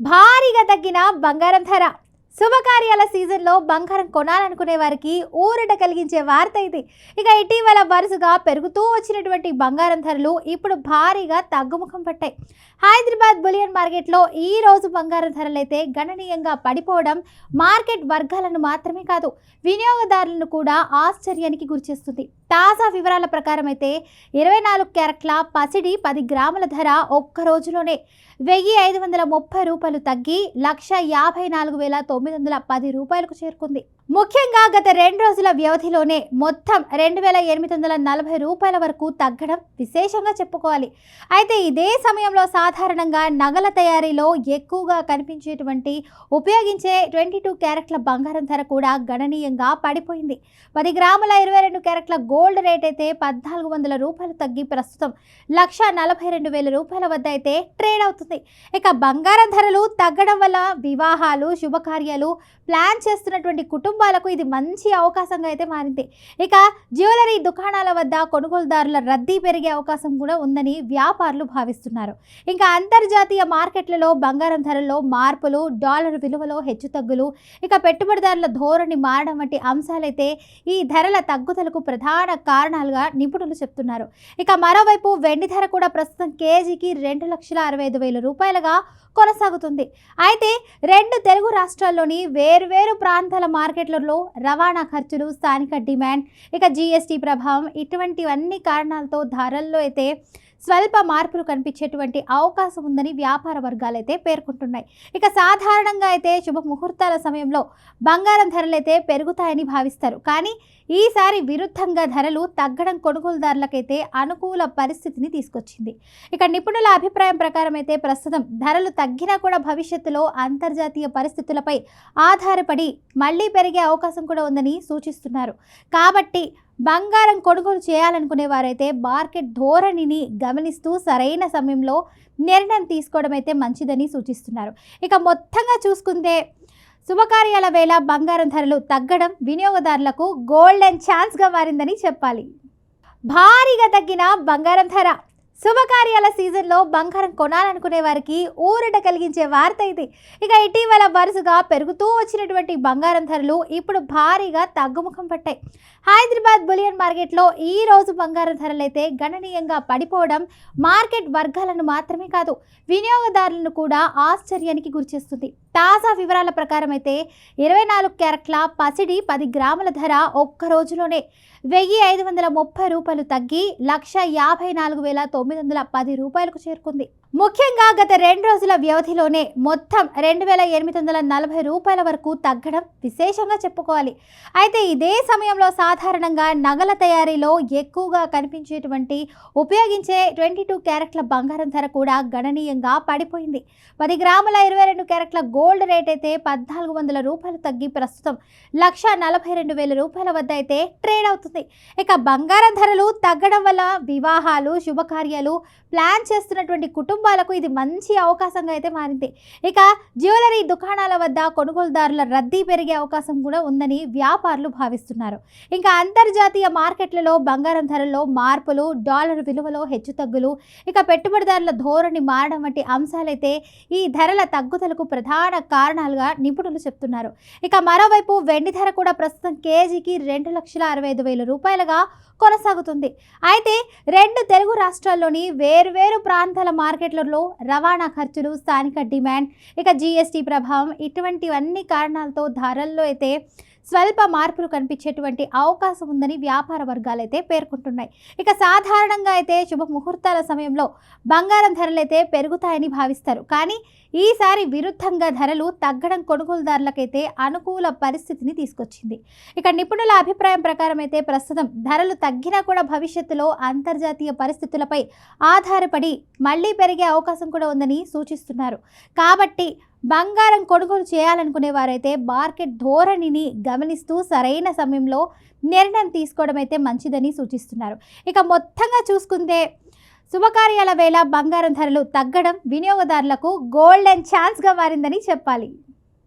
భారీగా తగ్గిన బంగారం ధర. శుభకార్యాల సీజన్లో బంగారం కొనాలనుకునే వారికి ఊరట కలిగించే వార్త ఇది. ఇక ఇటీవల వరుసగా పెరుగుతూ వచ్చినటువంటి బంగారం ధరలు ఇప్పుడు భారీగా తగ్గుముఖం పట్టాయి. హైదరాబాద్ బులియన్ మార్కెట్లో ఈ రోజు బంగారం ధరలు అయితే గణనీయంగా పడిపోవడం మార్కెట్ వర్గాలను మాత్రమే కాదు వినియోగదారులను కూడా ఆశ్చర్యానికి గురిచేస్తుంది తాజా వివరాల ప్రకారం అయితే ఇరవై నాలుగు క్యారెట్ల పసిడి పది గ్రాముల ధర ఒక్క రోజులోనే వెయ్యి ఐదు వందల ముప్పై రూపాయలు తగ్గి లక్ష యాభై నాలుగు వేల తొమ్మిది వందల పది రూపాయలకు చేరుకుంది. ముఖ్యంగా గత రెండు రోజుల వ్యవధిలోనే మొత్తం రెండు వేల ఎనిమిది వందల నలభై రూపాయల వరకు తగ్గడం విశేషంగా చెప్పుకోవాలి. అయితే ఇదే సమయంలో సాధారణంగా నగల తయారీలో ఎక్కువగా కనిపించేటువంటి ఉపయోగించే ట్వంటీ టూ క్యారెట్ల బంగారం ధర కూడా గణనీయంగా పడిపోయింది. పది గ్రాముల ఇరవై రెండు క్యారెట్ల గోల్డ్ రేట్ అయితే పద్నాలుగు వందల రూపాయలు తగ్గి ప్రస్తుతం లక్ష నలభై రెండు వేల రూపాయల వద్ద అయితే ట్రేడ్ అవుతుంది. ఇక బంగారం ధరలు తగ్గడం వల్ల వివాహాలు శుభకార్యాలు ప్లాన్ చేస్తున్నటువంటి కుటుంబాలకు ఇది మంచి అవకాశంగా అయితే మారింది. ఇక జ్యువెలరీ దుకాణాల వద్ద కొనుగోలుదారుల రద్దీ పెరిగే అవకాశం కూడా ఉందని వ్యాపారులు భావిస్తున్నారు. ఇంకా అంతర్జాతీయ మార్కెట్లలో బంగారం ధరల్లో మార్పులు డాలర్ విలువలో హెచ్చుతగ్గులు ఇక పెట్టుబడిదారుల ధోరణి మారడం వంటి అంశాలైతే ఈ ధరల తగ్గుదలకు ప్రధాన కారణాలుగా నిపుణులు చెప్తున్నారు. ఇక మరోవైపు వెండి ధర కూడా ప్రస్తుతం కేజీకి రెండు లక్షల అరవై ఐదు వేల రూపాయలుగా కొనసాగుతుంది. అయితే రెండు తెలుగు రాష్ట్రాల్లోని వేర్వేరు ప్రాంతాల మార్కెట్ మార్కెట్లలో రవాణా ఖర్చులు స్థానిక డిమాండ్ ఇక జీఎస్టీ ప్రభావం ఇటువంటివన్నీ కారణాలతో ధరల్లో అయితే స్వల్ప మార్పులు కనిపించేటువంటి అవకాశం ఉందని వ్యాపార వర్గాలు అయితే పేర్కొంటున్నాయి. ఇక సాధారణంగా అయితే శుభ ముహూర్తాల సమయంలో బంగారం ధరలు అయితే పెరుగుతాయని భావిస్తారు. కానీ ఈసారి విరుద్ధంగా ధరలు తగ్గడం కొనుగోలుదారులకైతే అనుకూల పరిస్థితిని తీసుకొచ్చింది. ఇక నిపుణుల అభిప్రాయం ప్రకారం అయితే ప్రస్తుతం ధరలు తగ్గినా కూడా భవిష్యత్తులో అంతర్జాతీయ పరిస్థితులపై ఆధారపడి మళ్ళీ పెరిగే అవకాశం కూడా ఉందని సూచిస్తున్నారు. కాబట్టి బంగారం కొనుగోలు చేయాలనుకునే వారైతే మార్కెట్ ధోరణిని గమనిస్తూ సరైన సమయంలో నిర్ణయం తీసుకోవడం అయితే మంచిదని సూచిస్తున్నారు. ఇక మొత్తంగా చూసుకుంటే శుభకార్యాల వేళ బంగారం ధరలు తగ్గడం వినియోగదారులకు గోల్డెన్ ఛాన్స్గా మారిందని చెప్పాలి. భారీగా తగ్గిన బంగారం ధర శుభకార్యాల సీజన్లో బంగారం కొనాలనుకునే వారికి ఊరట కలిగించే వార్త ఇది. ఇక ఇటీవల వరుసగా పెరుగుతూ వచ్చినటువంటి బంగారం ధరలు ఇప్పుడు భారీగా తగ్గుముఖం పట్టాయి. హైదరాబాద్ బులియన్ మార్కెట్లో ఈ రోజు బంగారం ధరలైతే గణనీయంగా పడిపోవడం మార్కెట్ వర్గాలను మాత్రమే కాదు వినియోగదారులను కూడా ఆశ్చర్యానికి గురిచేస్తుంది. తాజా వివరాల ప్రకారం అయితే ఇరవై నాలుగు క్యారెట్ల పసిడి పది గ్రాముల ధర ఒక్క రోజులోనే వెయ్యి ఐదు వందల ముప్పై రూపాయలు తగ్గి లక్ష యాభై నాలుగు వేల తొమ్మిది వందల పది రూపాయలకు చేరుకుంది. ముఖ్యంగా గత రెండు రోజుల వ్యవధిలోనే మొత్తం రెండు వేల ఎనిమిది వందల నలభై రూపాయల వరకు తగ్గడం విశేషంగా చెప్పుకోవాలి. అయితే ఇదే సమయంలో సాధారణంగా నగల తయారీలో ఎక్కువగా కనిపించేటువంటి ఉపయోగించే ట్వంటీ టూ క్యారెట్ల బంగారం ధర కూడా గణనీయంగా పడిపోయింది. పది గ్రాముల ఇరవై రెండు క్యారెట్ల గోల్డ్ రేట్ అయితే పద్నాలుగు వందల రూపాయలు తగ్గి ప్రస్తుతం లక్ష నలభై రెండు వేల రూపాయల వద్ద అయితే ట్రేడ్ అవుతుంది. ఇక బంగారం ధరలు తగ్గడం వల్ల వివాహాలు శుభకార్యాలు ప్లాన్ చేస్తున్నటువంటి కుటుంబాలకు ఇది మంచి అవకాశంగా అయితే మారింది. ఇక జ్యువెలరీ దుకాణాల వద్ద కొనుగోలుదారుల రద్దీ పెరిగే అవకాశం కూడా ఉందని వ్యాపారులు భావిస్తున్నారు. ఇంకా అంతర్జాతీయ మార్కెట్లలో బంగారం ధరల్లో మార్పులు డాలర్ విలువలో హెచ్చుతగ్గులు ఇక పెట్టుబడిదారుల ధోరణి మారడం వంటి అంశాలైతే ఈ ధరల తగ్గుదలకు ప్రధాన కారణాలుగా నిపుణులు చెప్తున్నారు. ఇక మరోవైపు వెండి ధర కూడా ప్రస్తుతం కేజీకి రెండు లక్షల అరవై ఐదు వేల రూపాయలుగా కొనసాగుతుంది. అయితే రెండు తెలుగు రాష్ట్రాల్లోని వేర్వేరు ప్రాంతాల మార్కెట్ మార్కెట్లలో రవాణా ఖర్చులు స్థానిక డిమాండ్ ఇక జీఎస్టీ ప్రభావం ఇటువంటివన్నీ కారణాలతో ధరల్లో అయితే స్వల్ప మార్పులు కనిపించేటువంటి అవకాశం ఉందని వ్యాపార వర్గాలు అయితే పేర్కొంటున్నాయి. ఇక సాధారణంగా అయితే శుభ ముహూర్తాల సమయంలో బంగారం ధరలు అయితే పెరుగుతాయని భావిస్తారు. కానీ ఈసారి విరుద్ధంగా ధరలు తగ్గడం కొనుగోలుదారులకైతే అనుకూల పరిస్థితిని తీసుకొచ్చింది. ఇక నిపుణుల అభిప్రాయం ప్రకారం అయితే ప్రస్తుతం ధరలు తగ్గినా కూడా భవిష్యత్తులో అంతర్జాతీయ పరిస్థితులపై ఆధారపడి మళ్ళీ పెరిగే అవకాశం కూడా ఉందని సూచిస్తున్నారు. కాబట్టి బంగారం కొనుగోలు చేయాలనుకునే వారైతే మార్కెట్ ధోరణిని గమనిస్తూ సరైన సమయంలో నిర్ణయం తీసుకోవడం అయితే మంచిదని సూచిస్తున్నారు. ఇక మొత్తంగా చూసుకుంటే శుభకార్యాల వేళ బంగారం ధరలు తగ్గడం వినియోగదారులకు గోల్డెన్ ఛాన్స్గా మారిందని చెప్పాలి.